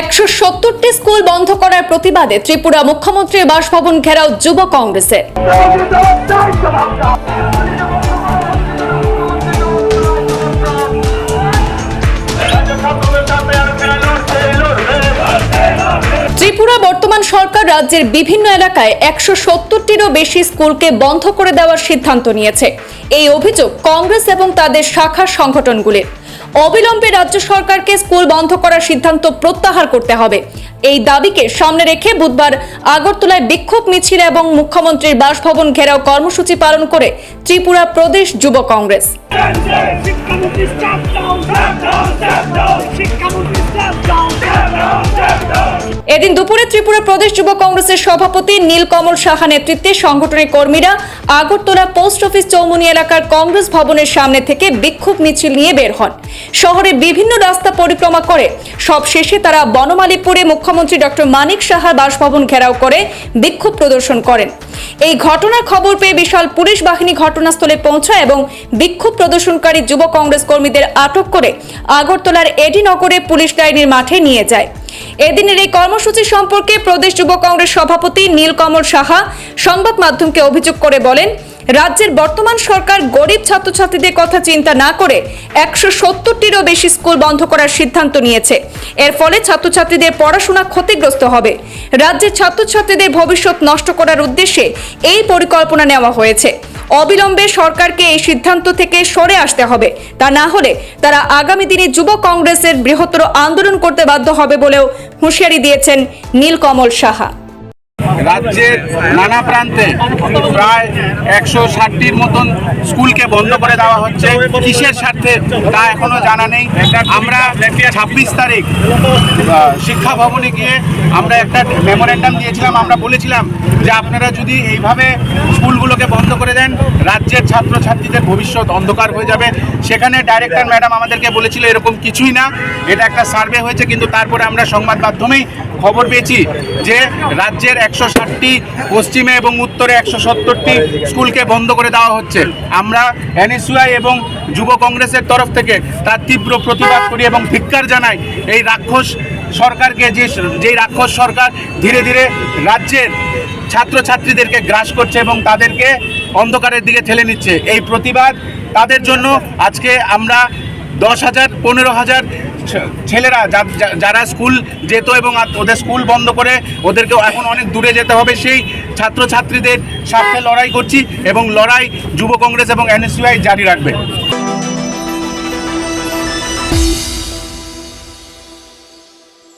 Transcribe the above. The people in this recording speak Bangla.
একশো সত্তরটি স্কুল বন্ধ করার প্রতিবাদে ত্রিপুরা বাসভবন ঘেরাও যুব কংগ্রেসের। ত্রিপুরা বর্তমান সরকার রাজ্যের বিভিন্ন এলাকায় একশো সত্তরটিরও বেশি স্কুলকে বন্ধ করে দেওয়ার সিদ্ধান্ত নিয়েছে। এই অভিযোগ কংগ্রেস এবং তাদের শাখা সংগঠনগুলির। অবিলম্বে রাজ্য সরকারকে স্কুল বন্ধ করার সিদ্ধান্ত প্রত্যাহার করতে হবে এই দাবিকে সামনে রেখে বুধবার আগরতলায় বিক্ষোভ মিছিল এবং মুখ্যমন্ত্রীর বাসভবন ঘেরাও কর্মসূচি পালন করে ত্রিপুরা প্রদেশ যুব কংগ্রেস শিক্ষামন্ত্রী এদিন দুপুরে ত্রিপুরা প্রদেশ যুব কংগ্রেসের সভাপতি নীলকমল সাহা নেতৃত্বে সংগঠনের কর্মীরা আগরতলা পোস্ট অফিস চৌমুনি এলাকার কংগ্রেস ভবনের সামনে থেকে বিক্ষোভ মিছিল নিয়ে বের হন। শহরের বিভিন্ন রাস্তা পরিক্রমা করে। সব শেষে তারা বনমালীপুরে মুখ্যমন্ত্রী ডক্টর মানিক সাহার বাসভবন ঘেরাও করে বিক্ষোভ প্রদর্শন করেন। এই ঘটনার খবর পেয়ে বিশাল পুলিশ বাহিনী ঘটনাস্থলে পৌঁছায় এবং বিক্ষোভ প্রদর্শনকারী যুব কংগ্রেস কর্মীদের আটক করে আগরতলার এডিনগরে পুলিশ লাইনের মাঠে নিয়ে যায়। এদিনের এই কর্মসূচি সম্পর্কে প্রদেশ যুব কংগ্রেস সভাপতি নীলকমল সাহা সংবাদ মাধ্যমকে অভিযোগ করে বলেন রাজ্যের বর্তমান সরকার গরিব ছাত্রছাত্রীদের কথা চিন্তা না করে একশো সত্তরটিরও বেশি স্কুল বন্ধ করার সিদ্ধান্ত নিয়েছে। এর ফলে ছাত্রছাত্রীদের পড়াশোনা ক্ষতিগ্রস্ত হবে। রাজ্যের ছাত্রছাত্রীদের ভবিষ্যৎ নষ্ট করার উদ্দেশ্যে এই পরিকল্পনা নেওয়া হয়েছে। অবিলম্বে সরকারকে এই সিদ্ধান্ত থেকে সরে আসতে হবে। তা না হলে তারা আগামী দিনে যুব কংগ্রেসের বৃহত্তর আন্দোলন করতে বাধ্য হবে বলেও হুঁশিয়ারি দিয়েছেন নীলকমল সাহা। রাজ্যের নানা প্রান্তে প্রায় একশো ষাটটির মতন স্কুলকে বন্ধ করে দেওয়া হচ্ছে। কিসের স্বার্থে তা এখনও জানা নেই। আমরা ছাব্বিশ তারিখ শিক্ষা ভবনে গিয়ে আমরা একটা মেমোরেন্ডাম দিয়েছিলাম, আমরা বলেছিলাম যে আপনারা যদি এইভাবে স্কুলগুলোকে বন্ধ করে দেন, রাজ্যের ছাত্রছাত্রীদের ভবিষ্যৎ অন্ধকার হয়ে যাবে। সেখানে ডাইরেক্টর ম্যাডাম আমাদেরকে বলেছিল এরকম কিছুই না। এটা একটা সার্ভে হয়েছে, কিন্তু তারপরে আমরা সংবাদ মাধ্যমেই খবর পেয়েছি যে রাজ্যের একশো ষাটটি পশ্চিমে এবং উত্তরে একশো সত্তরটি স্কুলকে বন্ধ করে দেওয়া হচ্ছে। আমরা এনএসইউআই এবং যুব কংগ্রেসের তরফ থেকে তার তীব্র প্রতিবাদ করি এবং ধিক্কার জানাই এই রাক্ষস সরকারকে, যে যেই রাক্ষস সরকার ধীরে ধীরে রাজ্যের ছাত্রছাত্রীদেরকে গ্রাস করছে এবং তাদেরকে অন্ধকারের দিকে ঠেলে নিচ্ছে। এই প্রতিবাদ তাদের জন্য আজকে আমরা দশ হাজার, পনেরো হাজার ছেলেরা যারা স্কুল যেত এবং ওদের স্কুল বন্ধ করে ওদেরকে এখন অনেক দূরে যেতে হবে। সেই ছাত্রছাত্রীদের স্বার্থে লড়াই করছি এবং লড়াই যুব কংগ্রেস এবং এনএসইউআই জারি রাখবে।